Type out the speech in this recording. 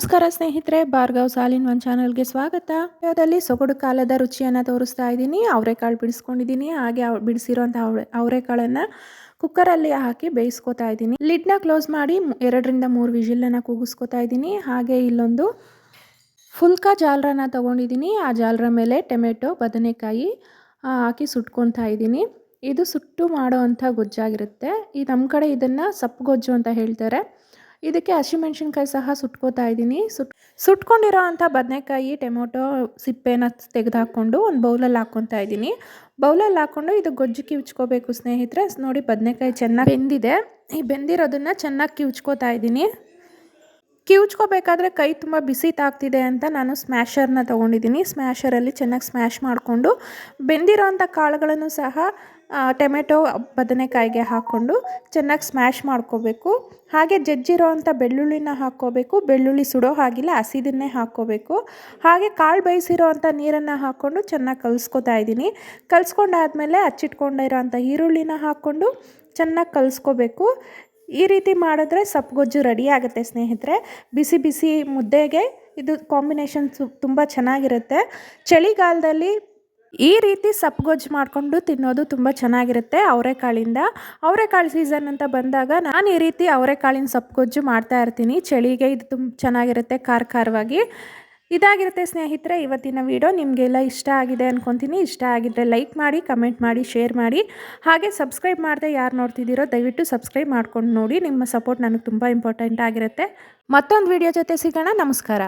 ನಮಸ್ಕಾರ ಸ್ನೇಹಿತರೆ, ಭಾರ್ಗವ್ ಸಾಲಿನ್ ಒನ್ ಚಾನಲ್ಗೆ ಸ್ವಾಗತ. ಅದರಲ್ಲಿ ಸೊಗಡು ಕಾಲದ ರುಚಿಯನ್ನು ತೋರಿಸ್ತಾ ಇದ್ದೀನಿ. ಅವರೆಕಾಳು ಬಿಡಿಸ್ಕೊಂಡಿದ್ದೀನಿ. ಹಾಗೆ ಬಿಡಿಸಿರೋಂಥ ಅವರೆ, ಅವರೆಕಾಳನ್ನು ಕುಕ್ಕರಲ್ಲಿ ಹಾಕಿ ಬೇಯಿಸ್ಕೊತಾ ಇದ್ದೀನಿ. ಲಿಡ್ನ ಕ್ಲೋಸ್ ಮಾಡಿ ಎರಡರಿಂದ ಮೂರು ವಿಜಿಲನ್ನು ಕೂಗಿಸ್ಕೊತಾ ಇದ್ದೀನಿ. ಹಾಗೆ ಇಲ್ಲೊಂದು ಫುಲ್ಕ ಜಾಲ್ರನ್ನ ತೊಗೊಂಡಿದ್ದೀನಿ. ಆ ಜಾಲ್ರ ಮೇಲೆ ಟೊಮೆಟೊ, ಬದನೆಕಾಯಿ ಹಾಕಿ ಸುಟ್ಕೊತಾ ಇದ್ದೀನಿ. ಇದು ಸುಟ್ಟು ಮಾಡೋ ಅಂಥ ಗೊಜ್ಜಾಗಿರುತ್ತೆ. ಈ ನಮ್ಮ ಕಡೆ ಇದನ್ನು ಸಪ್ಪು ಗೊಜ್ಜು ಅಂತ ಹೇಳ್ತಾರೆ. ಇದಕ್ಕೆ ಹಸಿಮೆಣ್ಸಿನ್ಕಾಯಿ ಸಹ ಸುಟ್ಕೋತಾ ಇದ್ದೀನಿ. ಸುಟ್ ಸುಟ್ಕೊಂಡಿರೋ ಅಂಥ ಬದನೆಕಾಯಿ, ಟೊಮೊಟೊ, ಸಿಪ್ಪೆನ ತೆಗೆದುಹಾಕ್ಕೊಂಡು ಒಂದು ಬೌಲಲ್ಲಿ ಹಾಕ್ಕೊತಾ ಇದ್ದೀನಿ. ಬೌಲಲ್ಲಿ ಹಾಕ್ಕೊಂಡು ಇದು ಗೊಜ್ಜು ಕಿವುಚ್ಕೋಬೇಕು ಸ್ನೇಹಿತರೆ. ನೋಡಿ ಬದನೆಕಾಯಿ ಚೆನ್ನಾಗಿ ಬೆಂದಿದೆ. ಈ ಬೆಂದಿರೋದನ್ನು ಚೆನ್ನಾಗಿ ಕಿವುಚ್ಕೋತಾ ಇದ್ದೀನಿ. ಕಿವುಚ್ಕೋಬೇಕಾದ್ರೆ ಕೈ ತುಂಬ ಬಿಸಿ ತಾಗ್ತಿದೆ ಅಂತ ನಾನು ಸ್ಮ್ಯಾಷರ್ನ ತೊಗೊಂಡಿದ್ದೀನಿ. ಸ್ಮ್ಯಾಷರಲ್ಲಿ ಚೆನ್ನಾಗಿ ಸ್ಮ್ಯಾಶ್ ಮಾಡಿಕೊಂಡು ಬೆಂದಿರೋ ಅಂಥ ಕಾಳುಗಳನ್ನು ಸಹ ಟೊಮೆಟೊ, ಬದನೆಕಾಯಿಗೆ ಹಾಕ್ಕೊಂಡು ಚೆನ್ನಾಗಿ ಸ್ಮ್ಯಾಶ್ ಮಾಡ್ಕೋಬೇಕು. ಹಾಗೆ ಜಜ್ಜಿರೋ ಅಂಥ ಬೆಳ್ಳುಳ್ಳಿನ ಹಾಕ್ಕೋಬೇಕು. ಬೆಳ್ಳುಳ್ಳಿ ಸುಡೋ ಹಾಗಿಲ್ಲ, ಹಸಿದನ್ನೇ ಹಾಕ್ಕೋಬೇಕು. ಹಾಗೆ ಕಾಳು ಬೇಯಿಸಿರೋ ಅಂಥ ನೀರನ್ನು ಹಾಕ್ಕೊಂಡು ಚೆನ್ನಾಗಿ ಕಲಿಸ್ಕೊತಾ ಇದ್ದೀನಿ. ಕಲಿಸ್ಕೊಂಡಾದ್ಮೇಲೆ ಹಚ್ಚಿಟ್ಕೊಂಡಿರೋ ಅಂಥ ಈರುಳ್ಳಿನ ಹಾಕ್ಕೊಂಡು ಚೆನ್ನಾಗಿ ಕಲಿಸ್ಕೋಬೇಕು. ಈ ರೀತಿ ಮಾಡಿದ್ರೆ ಸಪ್ಗೊಜ್ಜು ರೆಡಿ ಆಗುತ್ತೆ ಸ್ನೇಹಿತರೆ. ಬಿಸಿ ಬಿಸಿ ಮುದ್ದೆಗೆ ಇದು ಕಾಂಬಿನೇಷನ್ ತುಂಬ ಚೆನ್ನಾಗಿರುತ್ತೆ. ಚಳಿಗಾಲದಲ್ಲಿ ಈ ರೀತಿ ಸಪ್ಗೊಜ್ಜು ಮಾಡಿಕೊಂಡು ತಿನ್ನೋದು ತುಂಬ ಚೆನ್ನಾಗಿರುತ್ತೆ ಅವರೆಕಾಳಿಂದ. ಅವರೆಕಾಳು ಸೀಸನ್ ಅಂತ ಬಂದಾಗ ನಾನು ಈ ರೀತಿ ಅವರೆಕಾಳಿನ ಸಪ್ಗೊಜ್ಜು ಮಾಡ್ತಾ ಇರ್ತೀನಿ. ಚಳಿಗೆ ಇದು ತುಂಬ ಚೆನ್ನಾಗಿರುತ್ತೆ ಖಾರ ಖಾರವಾಗಿ ಇದಾಗಿರುತ್ತೆ ಸ್ನೇಹಿತರೆ, ಇವತ್ತಿನ ವಿಡಿಯೋ ನಿಮಗೆಲ್ಲ ಇಷ್ಟ ಆಗಿದೆ ಅನ್ಕೊತೀನಿ. ಇಷ್ಟ ಆಗಿದ್ದರೆ ಲೈಕ್ ಮಾಡಿ ಕಮೆಂಟ್ ಮಾಡಿ ಶೇರ್ ಮಾಡಿ. ಹಾಗೆ ಸಬ್ಸ್ಕ್ರೈಬ್ ಮಾಡದೆ ಯಾರು ನೋಡ್ತಿದ್ದೀರೋ ದಯವಿಟ್ಟು ಸಬ್ಸ್ಕ್ರೈಬ್ ಮಾಡ್ಕೊಂಡು ನೋಡಿ. ನಿಮ್ಮ ಸಪೋರ್ಟ್ ನನಗೆ ತುಂಬ ಇಂಪಾರ್ಟೆಂಟ್ ಆಗಿರುತ್ತೆ. ಮತ್ತೊಂದು ವಿಡಿಯೋ ಜೊತೆ ಸಿಗೋಣ. ನಮಸ್ಕಾರ.